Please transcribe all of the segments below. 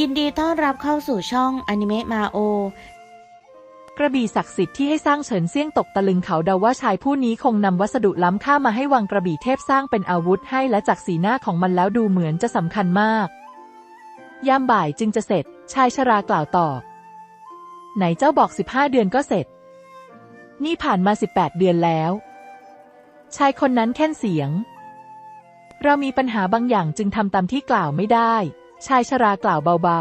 ยินดีต้อนรับเข้าสู่ช่องอนิเมะมาโอกระบี่ศักดิ์สิทธิ์ที่ให้สร้างเฉินเซี่ยงตกตะลึงเขาเดาว่าชายผู้นี้คงนำวัสดุล้ำค่ามาให้วังกระบี่เทพสร้างเป็นอาวุธให้และจากสีหน้าของมันแล้วดูเหมือนจะสำคัญมาก ยามบ่ายจึงจะเสร็จ ชายชรากล่าวตอบไหนเจ้าบอกสิบห้าเดือนก็เสร็จ นี่ผ่านมาสิบแปดเดือนแล้ว ชายคนนั้นแค่นเสียง เรามีปัญหาบางอย่างจึงทำตามที่กล่าวไม่ได้ ชายชรากล่าวเบา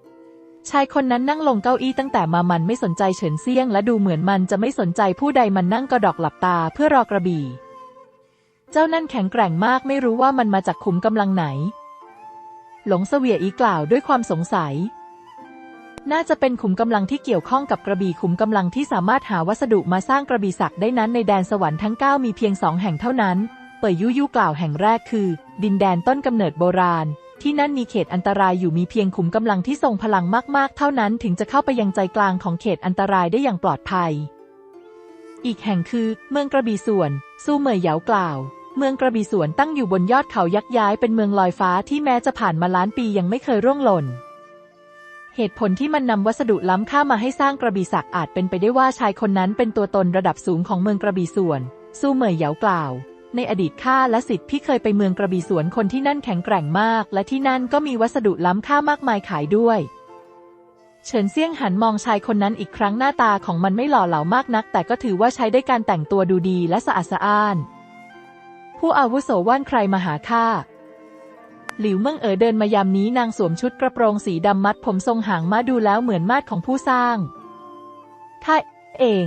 ๆ ชายคนนั้นนั่งลงเก้าอี้ตั้งแต่มามันไม่สนใจเฉินเซียง และดูเหมือนมันจะไม่สนใจผู้ใดมันนั่งกระดอกหลับตาเพื่อรอกระบี่ เจ้านั่นแข็งแกร่งมากไม่รู้ว่ามันมาจากขุมกำลังไหน หลงเสวียอีกล่าวด้วยความสงสัย น่าจะเป็นขุมกำลังที่เกี่ยวข้องกับกระบี่ขุมกำลังที่สามารถหาวัสดุมาสร้างกระบี่ศักดิ์ได้นั้นในแดนสวรรค์ทั้งเก้ามีเพียงสองแห่งเท่านั้น เป่ยยุยุกล่าวแห่งแรกคือ ดินแดนต้นกำเนิดโบราณ ที่นั่นมีเขตอันตรายอยู่มีเพียงขุมกำลังที่ทรงพลังมากๆ เท่านั้นถึงจะเข้าไปยังใจกลางของเขตอันตรายได้อย่างปลอดภัย อีกแห่งคือ เมืองกระบี่ส่วน สู้เหมยเหยากล่าว เมืองกระบี่ส่วนตั้งอยู่บนยอดเขายักษ์ย้ายเป็นเมืองลอยฟ้าที่แม้จะผ่านมาล้านปียังไม่เคยร่วงหล่นเหตุผลที่มันนำวัสดุล้ำค่ามาให้สร้างกระบี่ศักดิ์อาจเป็นไปได้ว่าชายคนนั้นเป็นตัวตนระดับสูงของเมืองกระบี่ส่วน สู้เหมยเหยากล่าว ในอดีตข้าและสิทธิ์พี่เคยไปเมืองกระบี่สวนคนที่นั่นแข็งแกร่งมาก และที่นั่นก็มีวัสดุล้ำค่ามากมายขายด้วย เฉินเซี่ยงหันมองชายคนนั้นอีกครั้งหน้าตาของมันไม่หล่อเหลามากนัก แต่ก็ถือว่าใช้ได้การแต่งตัวดูดีและสะอาดสะอ้าน ผู้อาวุโสว่านใครมาหาข้าหลิวเมืองเอ๋อเดินมายามนี้นางสวมชุดกระโปรงสีดำมัดผมทรงหางม้าดูแล้วเหมือนมาดของผู้สร้างข้าเอง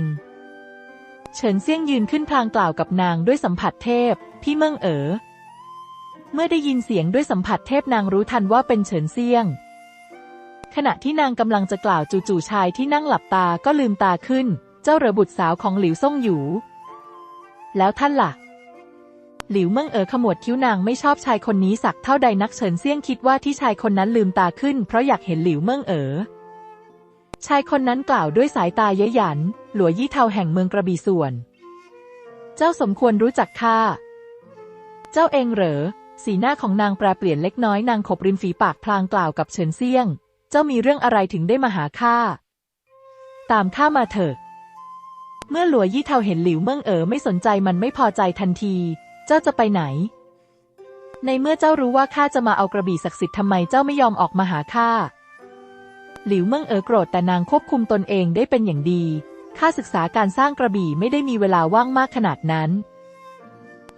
เฉินเซี่ยงยืนขึ้นพลางกล่าวกับนางด้วยสัมผัสเทพ พี่เมืองเอ๋อ เมื่อได้ยินเสียงด้วยสัมผัสเทพนางรู้ทันว่าเป็นเฉินเซี่ยง ขณะที่นางกำลังจะกล่าวจู่ๆชายที่นั่งหลับตาก็ลืมตาขึ้น เจ้าเหรอบุตรสาวของหลิวซ่งหยูแล้วท่านล่ะ หลิวเมืองเอ๋อขมวดคิ้วนางไม่ชอบชายคนนี้สักเท่าใดนักเฉินเซี่ยงคิดว่าที่ชายคนนั้นลืมตาขึ้น เพราะอยากเห็นหลิวเมืองเอ๋อชายคนนั้นกล่าวด้วยสายตาเย้ยหยัน หลัวยี่เทาแห่งเมืองกระบี่ส่วน เจ้าสมควรรู้จักข้า เจ้าเองเหรอ สีหน้าของนางแปรเปลี่ยนเล็กน้อยนางขบริมฝีปากพลางกล่าวกับเฉินเซี่ยง เจ้ามีเรื่องอะไรถึงได้มาหาข้า ตามข้ามาเถอะ เมื่อหลัวยี่เทาเห็นหลิวเมืองเอ๋อไม่สนใจมันไม่พอใจทันที เจ้าจะไปไหน ในเมื่อเจ้ารู้ว่าข้าจะมาเอากระบี่ศักดิ์สิทธิ์ทำไมเจ้าไม่ยอมออกมาหาข้าหลิวเมืองเอ๋อโกรธแต่นางควบคุมตนเองได้เป็นอย่างดี ข้าศึกษาการสร้างกระบี่ไม่ได้มีเวลาว่างมากขนาดนั้น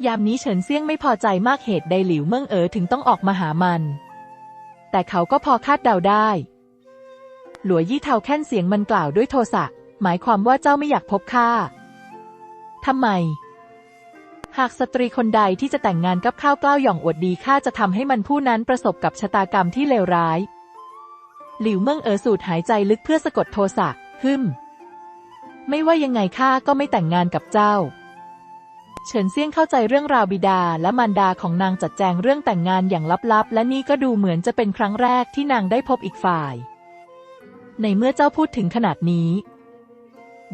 ยามนี้เฉินเซี่ยงไม่พอใจมากเหตุใดหลิวเมืองเอ๋อถึงต้องออกมาหามัน แต่เขาก็พอคาดเดาได้ หลัวยี่เทาแค่นเสียงมันกล่าวด้วยโทสะ หมายความว่าเจ้าไม่อยากพบข้าทำไม หากสตรีคนใดที่จะแต่งงานกับข้าวกล้าวหย่องอวดดีข้าจะทำให้มันผู้นั้นประสบกับชะตากรรมที่เลวร้าย หลิวเมิงเอ๋อสูดหายใจลึกเพื่อสะกดโทสะฮึ่ม ไม่ว่ายังไงข้าก็ไม่แต่งงานกับเจ้า เฉินเซี่ยงเข้าใจเรื่องราวบิดาและมารดาของนางจัดแจงเรื่องแต่งงานอย่างลับๆ และนี่ก็ดูเหมือนจะเป็นครั้งแรกที่นางได้พบอีกฝ่าย ในเมื่อเจ้าพูดถึงขนาดนี้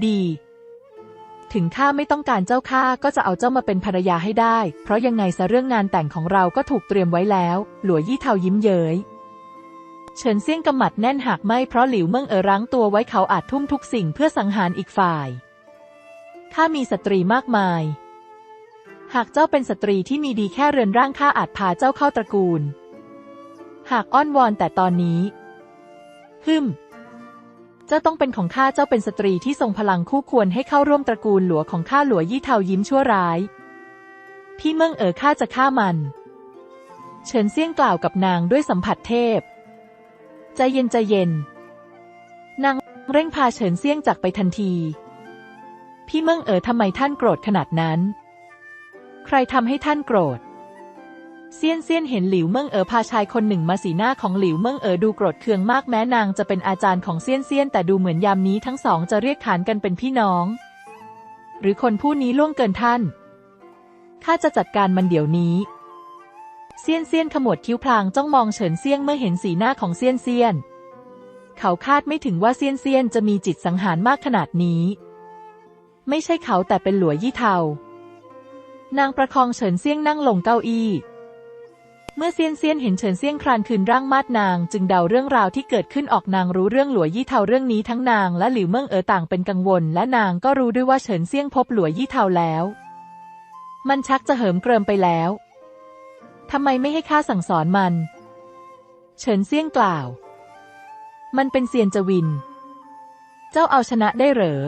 ดี ถึงข้าไม่ต้องการเจ้าข้าก็จะเอาเจ้ามาเป็นภรรยาให้ได้ เพราะยังไงซะเรื่องงานแต่งของเราก็ถูกเตรียมไว้แล้ว หลัวยี่เทายิ้มเย้ย เฉินเซี่ยงกำมัดแน่นหากไม่เพราะหลิวเมิงเออรั้งตัวไว้เขาอาจทุ่มทุกสิ่งเพื่อสังหารอีกฝ่าย ข้ามีสตรีมากมาย หากเจ้าเป็นสตรีที่มีดีแค่เรือนร่างข้าอาจพาเจ้าเข้าตระกูล หากอ้อนวอนแต่ตอนนี้ ฮึมเจ้าต้องเป็นของข้าเจ้าเป็นสตรีที่ทรงพลังคู่ควรให้เข้าร่วมตระกูลหลัวของข้าหลัวยี่เทายิ้มชั่วร้าย พี่เมืองเอ๋อข้าจะฆ่ามัน เฉินเซี่ยงกล่าวกับนางด้วยสัมผัสเทพ ใจเย็นใจเย็น นางเร่งพาเฉินเซี่ยงจากไปทันที พี่เมืองเอ๋อทำไมท่านโกรธขนาดนั้น ใครทำให้ท่านโกรธเซียนเซียนเห็นหลิวเมิงเอ๋อพาชายคนหนึ่งมาสีหน้าของหลิวเมิงเอ๋อดูโกรธเคืองมากแม้นางจะเป็นอาจารย์ของเซียนเซียนแต่ดูเหมือนยามนี้ทั้งสองจะเรียกขานกันเป็นพี่น้อง หรือคนผู้นี้ล่วงเกินท่านข้าจะจัดการมันเดี๋ยวนี้ เซียนเซียนขมวดคิ้วพลางจ้องมองเฉินเซียงเมื่อเห็นสีหน้าของเซียนเซียน เขาคาดไม่ถึงว่าเซียนเซียนจะมีจิตสังหารมากขนาดนี้ ไม่ใช่เขาแต่เป็นหลัวยี่เทานางประคองเฉินเซียงนั่งลงเก้าอี้ เมื่อเซียนเซียนเห็นเฉินเซียงครานคืนร่างมาดนาง จึงเดาเรื่องราวที่เกิดขึ้นออกนางรู้เรื่องหลัวยี่เทาเรื่องนี้ทั้งนางและหลิวเมิ่งเอ๋อต่างเป็นกังวล และนางก็รู้ด้วยว่าเฉินเซียงพบหลัวยี่เทาแล้ว มันชักจะเหิมเกริมไปแล้ว ทำไมไม่ให้ข้าสั่งสอนมัน เฉินเซียงกล่าว มันเป็นเซียนจวิน เจ้าเอาชนะได้เหรอ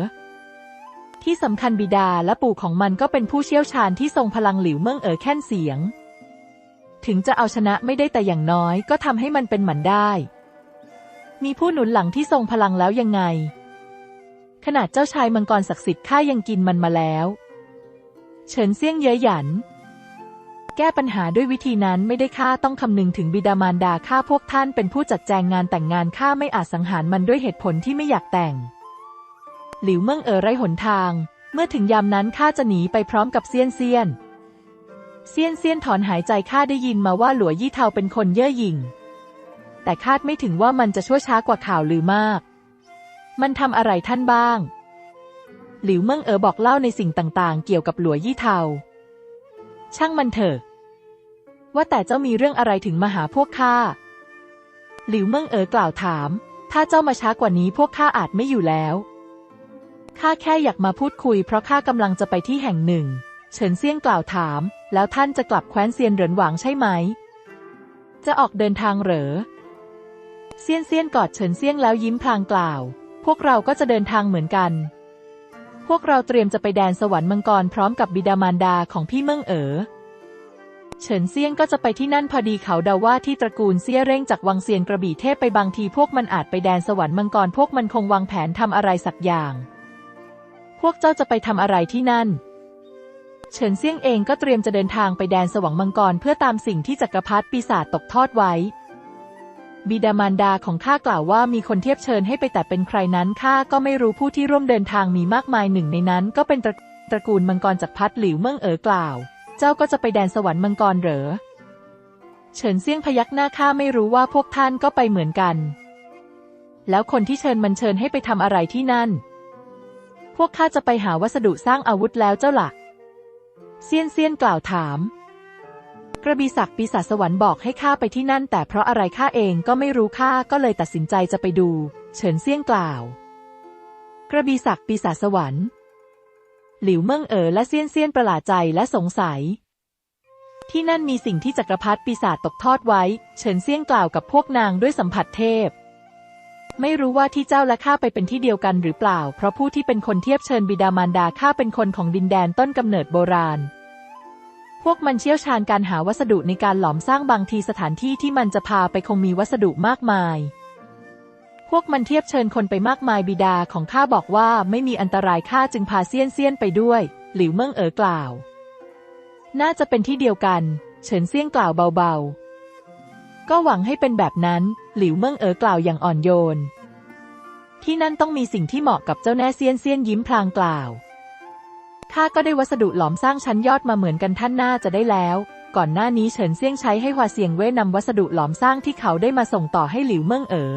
ที่สำคัญบิดาและปู่ของมันก็เป็นผู้เชี่ยวชาญที่ทรงพลังหลิวเมิ่งเอ๋อแค่นเสียง ถึงจะเอาชนะไม่ได้แต่อย่างน้อยก็ทำให้มันเป็นหมันได้ มีผู้หนุนหลังที่ทรงพลังแล้วยังไง ขนาดเจ้าชายมังกรศักดิ์สิทธิ์ข้ายังกินมันมาแล้ว เฉินเซี่ยงเย้ยหยัน แก้ปัญหาด้วยวิธีนั้นไม่ได้ข้าต้องคำนึงถึงบิดามารดาข้าพวกท่านเป็นผู้จัดแจงงานแต่งงานข้าไม่อาจสังหารมันด้วยเหตุผลที่ไม่อยากแต่ง หลิวเมิ่งเอ๋อไรหนทาง เมื่อถึงยามนั้นข้าจะหนีไปพร้อมกับเซียนเซียนเซียนเซียนถอนหายใจข้าได้ยินมาว่าหลัวยี่เทาเป็นคนเย่อหยิ่ง แต่คาดไม่ถึงว่ามันจะชั่วช้ากว่าข่าวลือมาก มันทำอะไรท่านบ้าง หลิวเมิ่งเอ๋อบอกเล่าในสิ่งต่างๆ เกี่ยวกับหลัวยี่เทา ช่างมันเถอะ ว่าแต่เจ้ามีเรื่องอะไรถึงมาหาพวกข้า หลิวเมิ่งเอ๋อกล่าวถาม ถ้าเจ้ามาช้ากว่านี้พวกข้าอาจไม่อยู่แล้ว ข้าแค่อยากมาพูดคุยเพราะข้ากำลังจะไปที่แห่งหนึ่ง เฉินเซียงกล่าวถาม แล้วท่านจะกลับแคว้นเซียนเหรินหวางใช่ไหม จะออกเดินทางเหรอ เซียนเซียนกอดเฉินเซียงแล้วยิ้มพลางกล่าว พวกเราก็จะเดินทางเหมือนกัน พวกเราเตรียมจะไปแดนสวรรค์มังกรพร้อมกับบิดามารดาของพี่เมิ่งเอ๋อ เฉินเซี่ยงก็จะไปที่นั่นพอดีเขาเดาว่าที่ตระกูลเซี่ยเร่งจากวังเซียนกระบี่เทพไปบางทีพวกมันอาจไปแดนสวรรค์มังกรพวกมันคงวางแผนทำอะไรสักอย่าง พวกเจ้าจะไปทำอะไรที่นั่น เฉินเซี่ยงเองก็เตรียมจะเดินทางไปแดนสวรรค์มังกรเพื่อตามสิ่งที่จักรพรรดิปีศาจตกทอดไว้ บิดามารดาของข้ากล่าวว่ามีคนเทียบเชิญให้ไปแต่เป็นใครนั้นข้าก็ไม่รู้ผู้ที่ร่วมเดินทางมีมากมายหนึ่งในนั้น ก็เป็นตระตระกูลมังกรจากรพรรดิหลิวเมิ่งเอ๋อกล่าว เจ้าก็จะไปแดนสวรรค์มังกรเหรอ เฉินเซี่ยงพยักหน้าข้าไม่รู้ว่าพวกท่านก็ไปเหมือนกัน แล้วคนที่เชิญมันเชิญให้ไปทำอะไรที่นั่น พวกข้าจะไปหาวัสดุสร้างอาวุธแล้วเจ้าล่ะเซียนเซียนกล่าวถาม กระบี่ศักดิ์ปีศาจสวรรค์บอกให้ข้าไปที่นั่น แต่เพราะอะไรข้าเองก็ไม่รู้ข้าก็เลยตัดสินใจจะไปดู เฉินเซียงกล่าว กระบี่ศักดิ์ปีศาจสวรรค์ หลิวเมิ่งเอ๋อและเซียนเซียนประหลาดใจและสงสัย ที่นั่นมีสิ่งที่จักรพรรดิปีศาจตกทอดไว้ เฉินเซียงกล่าวกับพวกนางด้วยสัมผัสเทพ ไม่รู้ว่าที่เจ้าและข้าไปเป็นที่เดียวกันหรือเปล่า เพราะผู้ที่เป็นคนเทียบเชิญบิดามารดาข้าเป็นคนของดินแดนต้นกำเนิดโบราณ พวกมันเชี่ยวชาญการหาวัสดุในการหลอมสร้างบางทีสถานที่ที่มันจะพาไปคงมีวัสดุมากมาย พวกมันเทียบเชิญคนไปมากมายบิดาของข้าบอกว่าไม่มีอันตรายข้าจึงพาเซียนเซียนไปด้วย หลิวเมิ่งเอ๋อกล่าว น่าจะเป็นที่เดียวกัน เฉินเซียงกล่าวเบาๆ ก็หวังให้เป็นแบบนั้น หลิวเมิ่งเอ๋อกล่าวอย่างอ่อนโยน ที่นั่นต้องมีสิ่งที่เหมาะกับเจ้าแน่เซียนเซียนยิ้มพลางกล่าว ข้าก็ได้วัสดุหลอมสร้างชั้นยอดมาเหมือนกันท่านน่าจะได้แล้ว ก่อนหน้านี้เฉินเซี่ยงใช้ให้ฮวาเซียงเว่นำวัสดุหลอมสร้างที่เขาได้มาส่งต่อให้หลิวเมิ่งเอ๋อ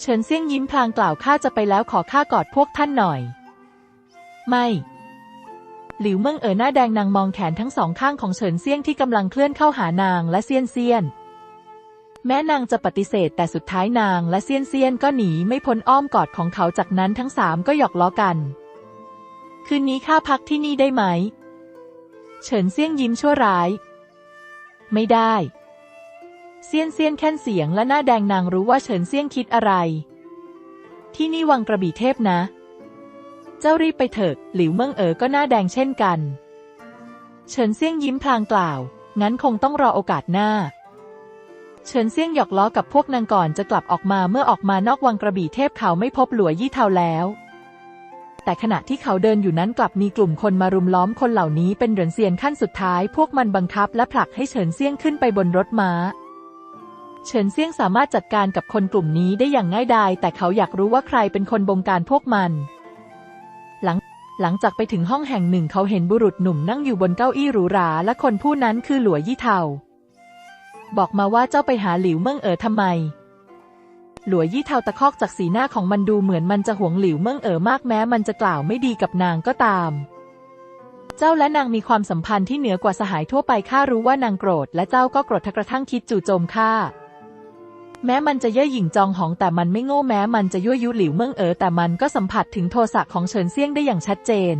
เฉินเซี่ยงยิ้มพลางกล่าวข้าจะไปแล้วขอข้ากอดพวกท่านหน่อย ไม่ หลิวเมิ่งเอ๋อหน้าแดงนางมองแขนทั้งสองข้างของเฉินเซี่ยงที่กำลังเคลื่อนเข้าหานางและเซียนเซียนแม้นางจะปฏิเสธแต่สุดท้ายนางและเซียนเซียนก็หนีไม่พ้นอ้อมกอดของเขาจากนั้นทั้งสามก็หยอกล้อกัน คืนนี้ข้าพักที่นี่ได้ไหม เฉินเซียงยิ้มชั่วร้าย ไม่ได้ เซียนเซียนแค่นเสียงและหน้าแดงนางรู้ว่าเฉินเซียงคิดอะไร ที่นี่วังกระบี่เทพนะ เจ้ารีบไปเถิดหลิวเมิ่งเอ๋อก็หน้าแดงเช่นกัน เฉินเซียงยิ้มพลางกล่าว งั้นคงต้องรอโอกาสหน้า เฉินเซียงหยอกล้อกับพวกนางก่อนจะกลับออกมาเมื่อออกมานอกวังกระบี่เทพเขาไม่พบหลัวยี่เทาแล้ว แต่ขณะที่เขาเดินอยู่นั้นกลับมีกลุ่มคนมารุมล้อมคนเหล่านี้เป็นเหรินเซียนขั้นสุดท้ายพวกมันบังคับและผลักให้เฉินเซียงขึ้นไปบนรถม้า เฉินเซียงสามารถจัดการกับคนกลุ่มนี้ได้อย่างง่ายดายแต่เขาอยากรู้ว่าใครเป็นคนบงการพวกมัน หลังหลังจากไปถึงห้องแห่งหนึ่งเขาเห็นบุรุษหนุ่มนั่งอยู่บนเก้าอี้หรูหรา และคนผู้นั้นคือหลัวยี่เทาบอกมาว่าเจ้าไปหาหลิวเมิ่งเอ๋อทำไม หลัวยี่เทาตะคอกจากสีหน้าของมันดูเหมือนมันจะหวงหลิวเมิ่งเอ๋อมากแม้มันจะกล่าวไม่ดีกับนางก็ตาม เจ้าและนางมีความสัมพันธ์ที่เหนือกว่าสหายทั่วไปข้ารู้ว่านางโกรธ และเจ้าก็โกรธกระทั่งคิดจู่โจมข้าแม้มันจะเย่อหยิ่งจองหองแต่มันไม่โง่แม้มันจะยั่วยุหลิวเมืองเอ๋อแต่มันก็สัมผัสถึงโทสะของเฉินเซี่ยงได้อย่างชัดเจน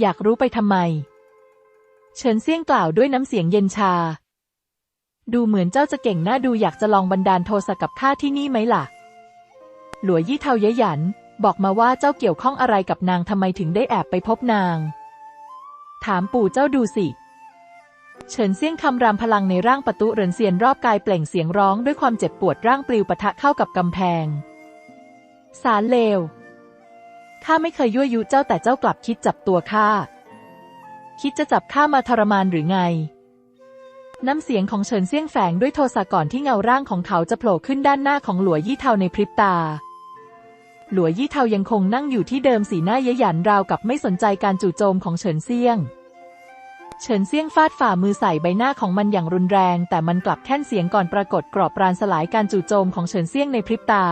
อยากรู้ไปทำไม เฉินเซี่ยงกล่าวด้วยน้ำเสียงเย็นชา ดูเหมือนเจ้าจะเก่งน่าดูอยากจะลองบันดาลโทสะกับข้าที่นี่ไหมล่ะ หลัวยี่เทายหยัน บอกมาว่าเจ้าเกี่ยวข้องอะไรกับนางทำไมถึงได้แอบไปพบนาง ถามปู่เจ้าดูสิ เฉินเซี่ยงคำรามพลังในร่างประตูเรินเซียนรอบกายเปล่งเสียงร้องด้วยความเจ็บปวดร่างปลิวปะทะเข้ากับกำแพง สารเลว ข้าไม่เคยยั่วยุเจ้าแต่เจ้ากลับคิดจับตัวข้า คิดจะจับข้ามาทรมานหรือไง น้ำเสียงของเฉินเซี่ยงแฝงด้วยโทสะก่อนที่เงาร่างของเขาจะโผล่ขึ้นด้านหน้าของหลัวยี่เทาในพริบตา หลัวยี่เทายังคงนั่งอยู่ที่เดิมสีหน้าเยหยันราวกับไม่สนใจการจู่โจมของเฉินเซี่ยง เฉินเซี่ยงฟาดฝ่ามือใส่ใบหน้าของมันอย่างรุนแรง แต่มันกลับแค่นเสียงก่อนปรากฏกรอบปรานสลายการจู่โจมของเฉินเซี่ยงในพริบตา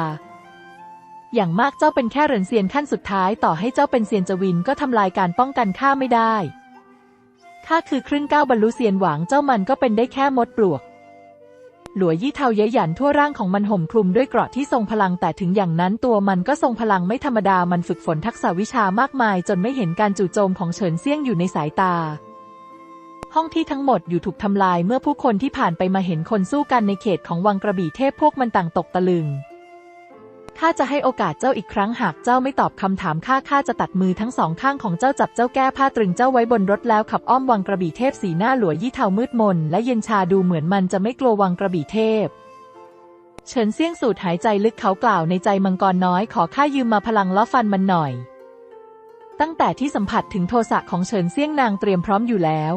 อย่างมากเจ้าเป็นแค่เหรินเซียนขั้นสุดท้ายต่อให้เจ้าเป็นเซียนจวินก็ทำลายการป้องกันข้าไม่ได้ ข้าคือครึ่งก้าวบรรลุเซียนหวังเจ้ามันก็เป็นได้แค่มดปลวก หลัวยี่เทาเย้ยหยันทั่วร่างของมันห่มคลุมด้วยเกราะที่ทรงพลังแต่ถึงอย่างนั้นตัวมันก็ทรงพลังไม่ธรรมดามันฝึกฝนทักษะวิชามากมาย จนไม่เห็นการจู่โจมของเฉินเซี่ยงอยู่ในสายตา ห้องที่ทั้งหมดอยู่ถูกทำลายเมื่อผู้คนที่ผ่านไปมาเห็นคนสู้กันในเขตของวังกระบี่เทพพวกมันต่างตกตะลึง ข้าจะให้โอกาสเจ้าอีกครั้งหากเจ้าไม่ตอบคำถามข้าข้าจะตัดมือทั้งสองข้างของเจ้าจับเจ้าแก้ผ้าตรึงเจ้าไว้บนรถแล้วขับอ้อมวังกระบี่เทพสีหน้าหลัวยี่เทามืดมน และเย็นชาดูเหมือนมันจะไม่กลัววังกระบี่เทพเฉินเซี่ยงสูดหายใจลึกเขากล่าวในใจมังกรน้อยขอข้ายืมมาพลังล้อฟันมันหน่อย ตั้งแต่ที่สัมผัสถึงโทสะของเฉินเซี่ยงนางเตรียมพร้อมอยู่แล้ว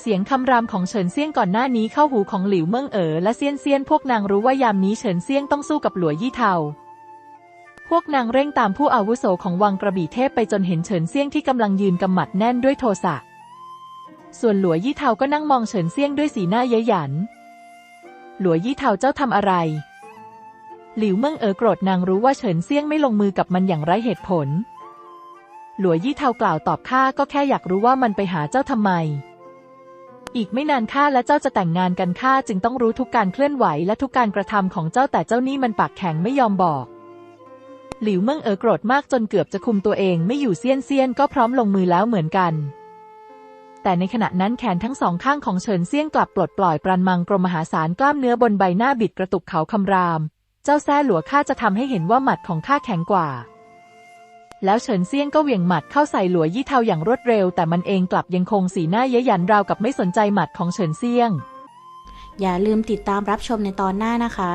เสียงคำรามของเฉินเซียงก่อนหน้านี้เข้าหูของหลิวเมิงเอ๋อและเซียนเซียนพวกนางรู้ว่ายามนี้เฉินเซียงต้องสู้กับหลัวยี่เทา พวกนางเร่งตามผู้อาวุโสของวังกระบี่เทพไปจนเห็นเฉินเซียงที่กำลังยืนกำหมัดแน่นด้วยโทสะ ส่วนหลัวยี่เทาก็นั่งมองเฉินเซียงด้วยสีหน้าเย้ยหยัน หลัวยี่เทาเจ้าทำอะไร หลิวเมิงเอ๋อโกรธนางรู้ว่าเฉินเซียงไม่ลงมือกับมันอย่างไร้เหตุผล หลัวยี่เทากล่าวตอบข้าก็แค่อยากรู้ว่ามันไปหาเจ้าทำไม อีกไม่นานข้าและเจ้าจะแต่งงานกันข้าจึงต้องรู้ทุกการเคลื่อนไหวและทุกการกระทำของเจ้าแต่เจ้านี่มันปากแข็งไม่ยอมบอก หลิวเมิงเอ๋อโกรธมากจนเกือบจะคุมตัวเองไม่อยู่เซียนเซียนก็พร้อมลงมือแล้วเหมือนกัน แต่ในขณะนั้นแขนทั้งสองข้างของเฉินเซียงกลับปลดปล่อยปรันมังกรมหาศาลกล้ามเนื้อบนใบหน้าบิดกระตุกเขาคำราม เจ้าแซ่หลัวข้าจะทำให้เห็นว่าหมัดของข้าแข็งกว่า แล้วเฉินเซียงก็เหวี่ยงหมัดเข้าใส่หลัวยี่เทาอย่างรวดเร็ว แต่มันเองกลับยังคงสีหน้าเย้ยหยันราวกับไม่สนใจหมัดของเฉินเซียง อย่าลืมติดตามรับชมในตอนหน้านะคะ